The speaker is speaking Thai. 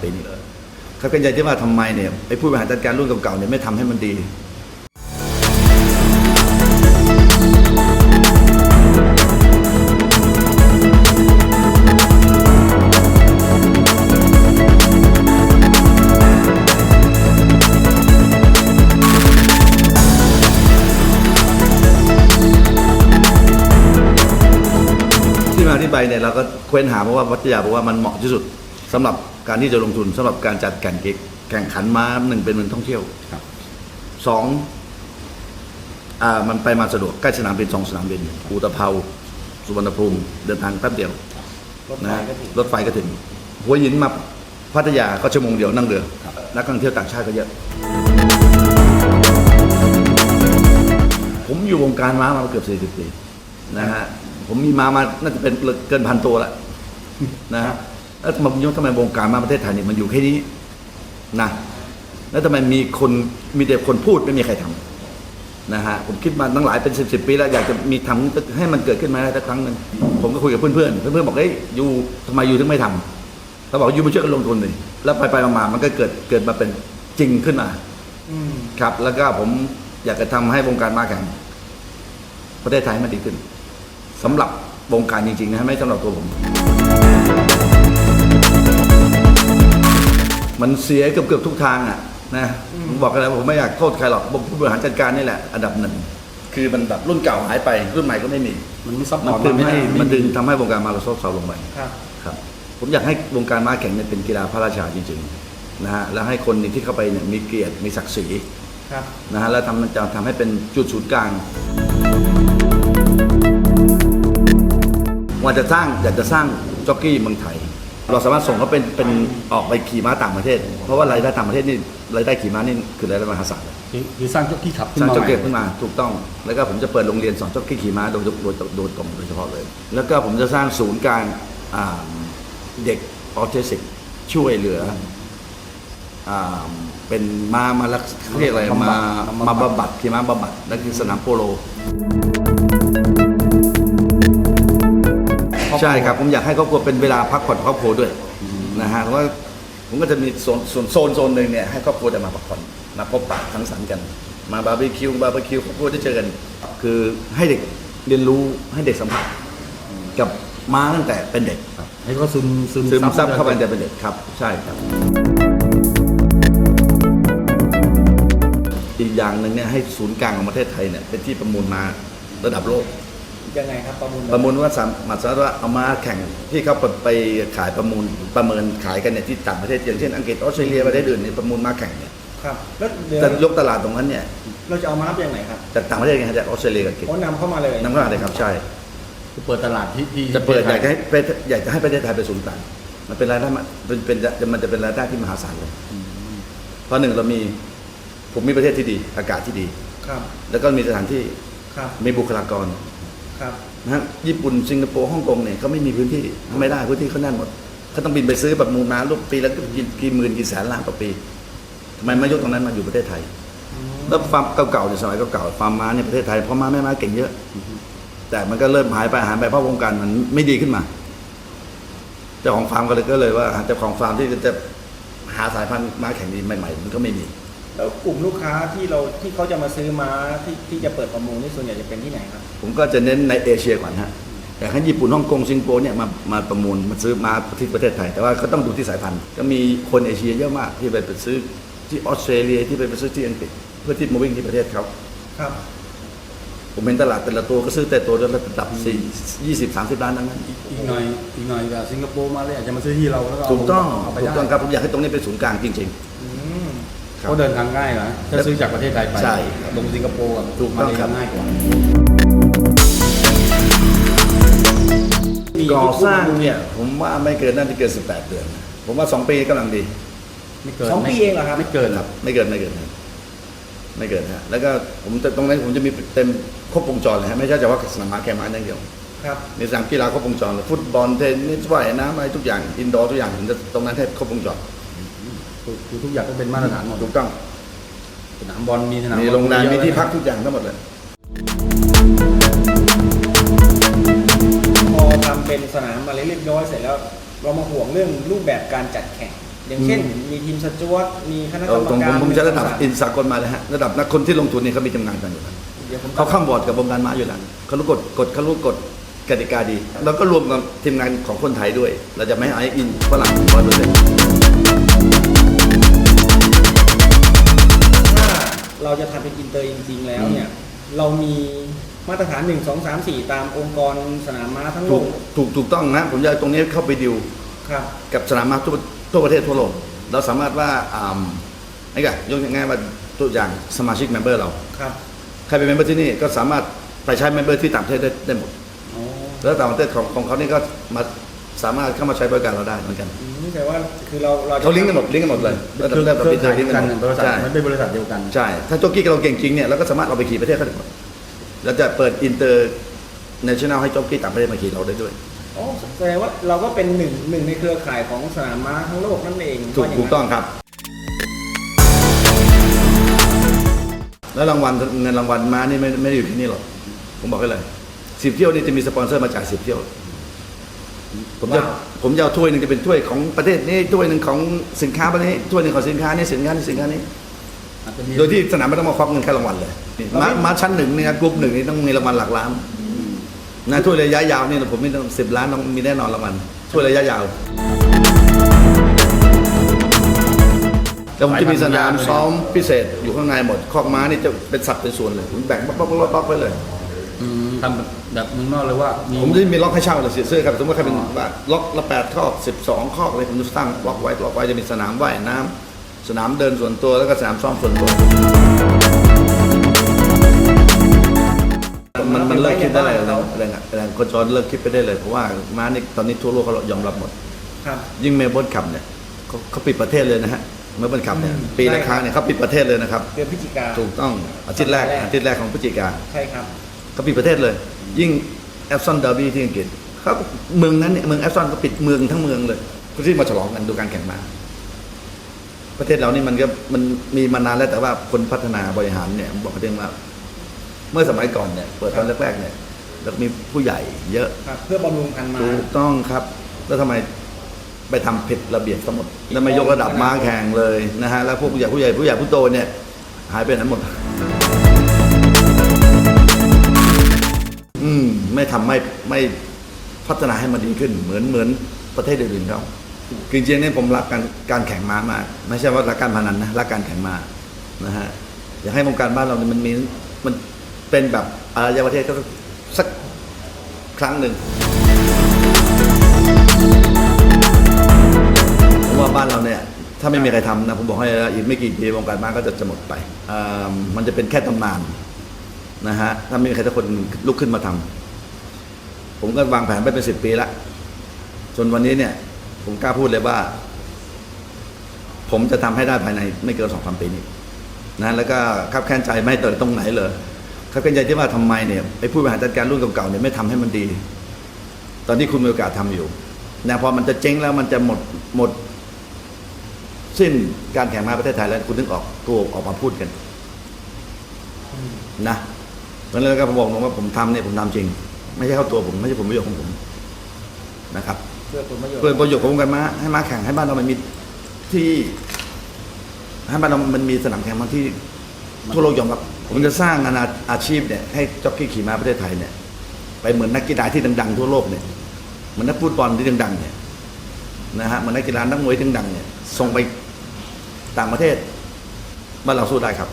เกินสองสามปีนี้เลยเขาเป็นใจที่ว่าทำไมเนี่ยไอ้ผู้บริหารจัดการรุ่นเก่าๆเนี่ยไม่ทำให้มันดีที่มาที่ไปเนี่ยเราก็เค้นหาเพราะว่าวัทยาบอกว่ามันเหมาะที่สุดสำหรับ การที่จะลงทุนสำหรับการจัดแข่งกิจแข่งขันม้าหนึ่งเป็นเมืองท่องเที่ยวครับสองอ่ามันไปมาสะดวกใกล้สนามบินสองสนามบินอุตภเปาสุวรรณภูมิเดินทางแป๊บเดียวรถไฟนะก็ถึงรถไฟก็ถึง หัวหินมาพัทยาก็ชั่วโมงเดียวนั่งเรือ นักท่องเที่ยวต่างชาติก็เยอะ ผมอยู่วงการม้ามาเกือบ 40 ปีนะฮะ ผมมีม้ามาน่าจะเป็นเกินพันตัวแหละนะฮะ แล้วทำไมผมยกทำไมวงการมาประเทศไทยเนี่ยมันอยู่แค่นี้นะแล้วทำไมมีคนมีแต่คนพูดไม่มีใครทำนะฮะผมคิดมาตั้งหลายเป็นสิบสิบปีแล้วอยากจะมีทำให้มันเกิดขึ้นมาได้สักครั้งหนึ่งผมก็คุยกับเพื่อนๆเพื่อนบอกเฮ้ยยูทำไมยูถึงไม่ทำเขาบอกยูมาช่วยกันลงทุนเลยแล้วไปๆมาๆมันก็เกิดเกิดมาเป็นจริงขึ้นมาครับ แล้วก็ผมอยากจะทำให้วงการมาแข่งประเทศไทยมันดีขึ้นสำหรับวงการจริงๆนะไม่สำหรับตัวผม มันเสียเกือบเกือบๆทุกทางอะนะผมบอกกันแล้วผมไม่อยากโทษใครหรอกผู้บริหารจัดการนี่แหละ อันดับหนึ่งคือมันแบบรุ่นเก่าหายไปรุ่นใหม่ก็ไม่มีมันไม่ซับพมันอร์ตดึงไม่ให้ได้มันดึงทำให้วงการมาเราซบเซาลงไปครับครับ ผมอยากให้วงการม้าแข่งเนี่ยเป็นกีฬาพระราชาจริงๆนะฮะแล้วให้คนที่เข้าไปเนี่ยมีเกียรติมีศักดิ์ศรีครับนะฮะแล้วทำมันจะทำให้เป็นจุดศูนย์กลางว่าจะสร้างอยากจะสร้างจ็อกกี้เมืองไทย เราสามารถส่งเขาเป็นเป็นออกไปขี่ม้าต่างประเทศ เพราะว่ารายได้ต่างประเทศนี่รายได้ขี่ม้านี่คือรายได้มหาศาลคือคือสร้างจ็อกกี้ขับขึ้นสร้างมาจ็อกกี้ใหม่ขึ้นมาถูกต้องแล้วก็ผมจะเปิดโรงเรียนสอนจ็อกกี้ขี่ม้าโดยโดยโดยตรงโดยเฉพาะเลย แล้วก็ผมจะสร้างศูนย์การอ่าเด็กออทิสติกช่วยเหลืออ่าเป็นมามารักเขาเรียกอะไรมามาบำบัดขี่ม้าบำบัดนั่นคือสนามโปโล ใช่ครับผมอยากให้ครอบครัวเป็นเวลาพักผ่อนครอบครัวด้วยนะฮะเพราะว่าผมก็จะมีโซนโซนโซนโซนหนึ่งเนี่ยให้ครอบครัวได้มาพักผ่อนมาพบปะสังสรรค์กัน มาบาร์บีคิวบาร์บีคิวครอบครัวได้เจอกัน คือให้เด็กเรียนรู้ให้เด็กสัมผัสกับม้าตั้งแต่เป็นเด็กครับให้เขาซึมซึมซึมซับเข้าไปตั้งแต่เป็นเด็กครับ ใช่ครับ อีกอย่างหนึ่งเนี่ยให้ศูนย์กลางของประเทศไทยเนี่ยเป็นที่ประมูลมาระดับโลก ยังไงครับประมูลประมูลว่าสามารถสามารถว่าเอามาแข่งที่เขาไปขายประมูลประเมินขายกันเนี่ยที่ต่างประเทศอย่างเช่นอังกฤษออสเตรเลียประเทศอื่นเนี่ยประมูลมาแข่งเนี่ยครับแล้วเดี๋ยวจะยกตลาดตรงนั้นเนี่ยเราจะเอามารับยังไงครับจากต่างประเทศไงฮะจากออสเตรเลียกับอังกฤษโอ้นำเข้ามาเลยนำเข้ามาเลยครับใช่คือเปิดตลาดที่ที่จะเปิดอยากจะให้ประเทศอยากจะให้ประเทศไทยเป็นศูนย์กลางมันเป็นรายได้มาเป็นเป็นจะมันจะเป็นรายได้ที่มหาศาลเลยเพราะหนึ่งเรามีผมมีประเทศที่ดี อากาศที่ดีครับ แล้วก็มีสถานที่ครับมีบุคลากร ครับนะฮะญี่ปุ่นสิงคโปร์ฮ่องกงเนี่ยเขาไม่มีพื้นที่ทำไม่ได้พื้นที่เขาแน่นหมดเขาต้องบินไปซื้อแบบมูลมาลูกปีแล้วก็กี่กี่หมื่นกี่แสนล้านต่อปีทำไมไม่ยกตรงนั้นมาอยู่ประเทศไทย แล้วฟาร์มเก่าๆเนี่ยสมัยเก่าๆฟาร์มม้าเนี่ยประเทศไทยเพราะม้าแม่ม้าเก่งเยอะ แต่มันก็เริ่มหายไปหายไปเพราะวงการมันไม่ดีขึ้นมาเจ้าของฟาร์มก็เลยก็เลยว่าเจ้าของฟาร์มที่จะหาสายพันธุ์ม้าแข่งดีใหม่ๆมันก็ไม่มีแล้วกลุ่มลูกค้าที่เราที่เขาจะมาซื้อม้าที่ที่จะเปิดประมูลนี่ส่วนใหญ่จะเป็นที่ไหนครับ ผมก็จะเน้นในเอเชียก่อนฮะอยากให้ญี่ปุ่นฮ่องกงสิงคโปร์เนี่ยมามาประมูลมาซื้อมาที่ประเทศไทย แต่ว่าก็ต้องดูที่สายพันธุ์ ก็มีคนเอเชียเยอะมากที่ไปไปซื้อที่ออสเตรเลียที่ไปไปซื้อที่อังกฤษเพื่อที่มาวิ่งที่ประเทศเขาครับ ผมเห็นตลาดแต่ละตัวก็ซื้อแต่ตัวละระดับสี่ยี่สิบสามสิบล้านทั้งนั้นอีกอีกหน่อยอีกหน่อยแบบสิงคโปร์มาเลยอาจจะมาซื้อที่เราแล้วก็เาถูกต้องเอาไปถูกได้ต้องครับผมอยากให้ตรงนี้เป็นศูนย์กลางจริงอืมครับเขาเดินทางง่ายเหรอถ้าซื้อจากประเทศไทยไปใช่ครับลงสิงคโปร์กับถูกต้องมาเลครับง่ายกว่า ก่อสร้างเนี่ย ผมว่าไม่เกินน่าจะเกินสิบแปดเดือน ผมว่าสองปีกำลังดีไม่เกินสองปีเองเหรอครับ ไม่เกินครับ ไม่เกินไม่เกินครับไม่เกินฮะแล้วก็ผมจะตรงนั้นผมจะมีเต็มครบวงจรเลยฮะไม่ใช่เฉพาะสนามม้าแข่งม้าอย่างเดียวครับในสนามกีฬาครบวงจรเลยฟุตบอลเทนนิสว่ายน้ำอะไรทุกอย่างอินดอร์ทุกอย่างผมจะตรงนั้นให้ครบวงจรคือคือทุกอย่างต้องเป็นมาตรฐานหมดถูกต้องสนามบอลมีสนามมีบอลโรงแรมเยอะมีที่เลยนะพักทุกอย่างทั้งหมดเลย เป็นสนามอะไรเรียบร้อยเสร็จแล้ว เรามาห่วงเรื่องรูปแบบการจัดแข่ง อย่างเช่น มีทีมสจวตมีคณะกเอรอรมตรงการผมผมจะระดับมีอินสากลมาเลยฮะระดับนักคนที่ลงทุนเนี่ยเขามีทำงานกันอยู่แล้วเดี๋ยวผมเขาข้ามบอร์ดกับวงการม้าอยู่แล้วเขารู้กฎกฎเขารู้กฎกติกาดี แล้วก็รวมกับทีมงานของคนไทยด้วย เราจะไม่ให้อินฝรั่งร้อยเปอร์เซ็นต์ถ้าเราจะทำเป็นอินเตอร์จริงๆแล้วเนี่ย เรามี มาตรฐาน1 2 3 4ตามองค์กรสนามม้าทั้งโลถูกกถูกถูกต้องนะ ผมจะเอาตรงนี้เข้าไปดิวครับ กับสนามม้าทั่วทั่วประเทศทั่วโลก เราสามารถว่าอ่าไอ้กะยกง่ายๆว่าตัวอย่างสมาชิกเมมเบอร์เรา ครับใครเป็นเมมเบอร์ที่นี่ก็สามารถไปใช้เมมเบอร์ที่ต่างประเทศได้ได้หมด อ๋อแล้วต่างประเทศของของเขานี่ก็มาสามารถเข้ามาใช้บริการเราได้เหมือนกันอืมนี่แปลว่าคือเราเราจะเขาลิงก์กันหมดลิงก์กันหมดเลยคือระดับเครือระดัข่าบยลิงก์กักันนหมดบริษัทใช่มันเป็นบริษัทเดียวกัน ใช่ถ้าโจ๊กกี้เราเก่งจริงเนี่ยเราก็สามารถเอาไปขี่ประเทศเขาได้หมด เราจะเปิดอินเตอร์เนชั่นแนลให้โจ๊กกี้ต่างประเทศมาขี่เราได้ด้วยอ๋อแสดงว่าเราก็เป็นหนึ่งหนึ่งในเครือข่ายของสนามม้าทั้งโลกนั่นเองถูกว่าย่าถูกต้องครับ แล้วรางวัลเงินรางวัลมานี่ไม่ไม่ได้อยู่ที่นี่หรอก ผมบอกให้เลยสิบเที่ยวนี่จะมีสปอนเซอร์มาจ่ายสิบเที่ยว ผมจะผมจะเอาถ้วยหนึ่งจะเป็นถ้วยของประเทศนี้ถ้วยหนึ่งของสินค้าประเทศนี้ถ้วยหนึ่งของสินค้านี้สินค้านี้สินค้านี้อาจจะมี โดยที่สนามไม่ต้องมาควักเงินแค่รางวัลเลยมามาชั้นหนึ่งเนี่ยกลุ่มหนึ่งนี่ต้องมีรางวัลหลักล้านนะถ้วยระยะยาวนี่ผมไม่ต้องสิบล้านต้องมีแน่นอนรางวัลถ้วยระยะยาวแล้วผมจะมีสนามซ้อมพิเศษอยู่ข้างในหมดคอกม้านี่จะเป็นสัดเป็นส่วนเลยผมแบ่งบล็อกบล็อกบล็อกบล็อกไว้เลยอืมทำแบบเมืองนอกเลยว่ามีผมจะมีล็อกให้เช่าเลยเสียเสื้อครับสมมติว่าใครเป็นว่าล็อกละแปดข้อสิบสองข้ออะไรผมจะตั้งล็อกไว้ล็อกไว้จะมีสนามว่ายน้ำ สนามเดินส่วนตัวแล้วก็สนามซ้อมส่วนตัวมันมันเลิกคิดได้เลยนะแรงแรงคนจรเลิกคิดไปได้เลยเพราะว่าม้านี่ตอนนี้ทั่วโลกเขายอมรับหมดครับยิ่งเมลเบิร์นขับเนี่ยเขาเขาปิดประเทศเลยนะฮะเมลเบิร์นขับเนี่ยอืมปีละใช่ครั้งเนี่ยเขาปิดประเทศเลยนะครับเดือนพฤศจิกาถูกต้องอาทิตย์แรกแรกอาทิตย์แรกของพฤศจิกาใช่ครับเขาปิดประเทศเลย ยิ่งแอฟซอนเดอร์บี้ที่อังกฤษเขาเมืองนั้นเนี่ยเมืองแอฟซอนก็ปิดเมืองทั้งเมืองเลยเพื่อที่มาฉลองกันดูการแข่งม้า ประเทศเรานี่มันก็มันมีมานานแล้วแต่ว่าคนพัฒนาบริหารเนี่ยผมบอกเขาเองว่า เมื่อสมัยก่อนเนี่ยเปิดตอนแรกๆเนี่ยแล้วมีผู้ใหญ่เยอะครับเพื่อบำรุงพันธุ์มาถูกต้องครับ แล้วทำไมไปทำผิดระเบียบทั้งหมดแล้วไม่ยกระดับม้าแข่งเลยนะฮะแล้วพวกผู้ใหญ่ผู้ใหญ่ผู้ใหญ่ผู้โตเนี่ยหายไปไหนหมด อืมไม่ทำไม่ไม่พัฒนาให้มันดีขึ้น เหมือนเหมือนประเทศอื่นๆเขาคือ จริงๆเนี่ยผมรักการการแข่งม้ามาก ไม่ใช่ว่ารักการพนันนะรักการแข่งม้านะฮะอยากให้วงการบ้านเราเนี่ยมันมีมันเป็นแบบอารยประเทศก็สักครั้งหนึ่งเพราะว่าบ้านเราเนี่ยถ้าไม่มีใครทำนะผมบอกให้อีกไม่กี่ปีวงการม้าก็จะจะหมดไปมันจะเป็นแค่ตำนานนะฮะถ้าไม่มีใครสักคนลุกขึ้นมาทำผมก็วางแผนไปเป็นสิบปีละจนวันนี้เนี่ย ผมกล้าพูดเลยว่า ผมจะทำให้ได้ภายในไม่เกินสองสามปีนี้นะแล้วก็ขับแค้นใจไม่ให้เติตรงไหนเลยขับแค้นใจที่ว่าทำไมเนี่ยไอ้ผู้บริหารจัดการรุ่นเก่าๆเนี่ยไม่ทำให้มันดี ตอนนี้คุณมีโอกาสทำอยู่นะพอมันจะเจ๊งแล้วมันจะหมดหมด สิ้นการแข่งมาประเทศไทยแล้วคุณนึกออกตัวออกมาพูดกันนะเพราะนั้นก็ผมบอกตรงว่าผมทำเนี่ยผมทำจริง ไม่ใช่เข้าตัวผม ไม่ใช่ผลประโยชน์ของผมนะครับ เพื่อผลประโยชน์เพื่อประโยชน์ของวงการม้าให้ม้าแข่งให้บ้านเรามันมีที่ ให้บ้านเรามันมีสนามแข่งม้าที่ทั่วโลกยอมรับผมจะสร้างงานอาอาชีพเนี่ยให้จ็อกกี้ขี่ม้าประเทศไทยเนี่ย ไปเหมือนนักกีฬาที่ดังๆทั่วโลกเนี่ยเหมือนนักฟุตบอลที่ดังๆเนี่ยนะฮะเหมือนนักกีฬานักมวยที่ดังๆเนี่ยส่งไปต่างประเทศบ้านเราสู้ได้ครับ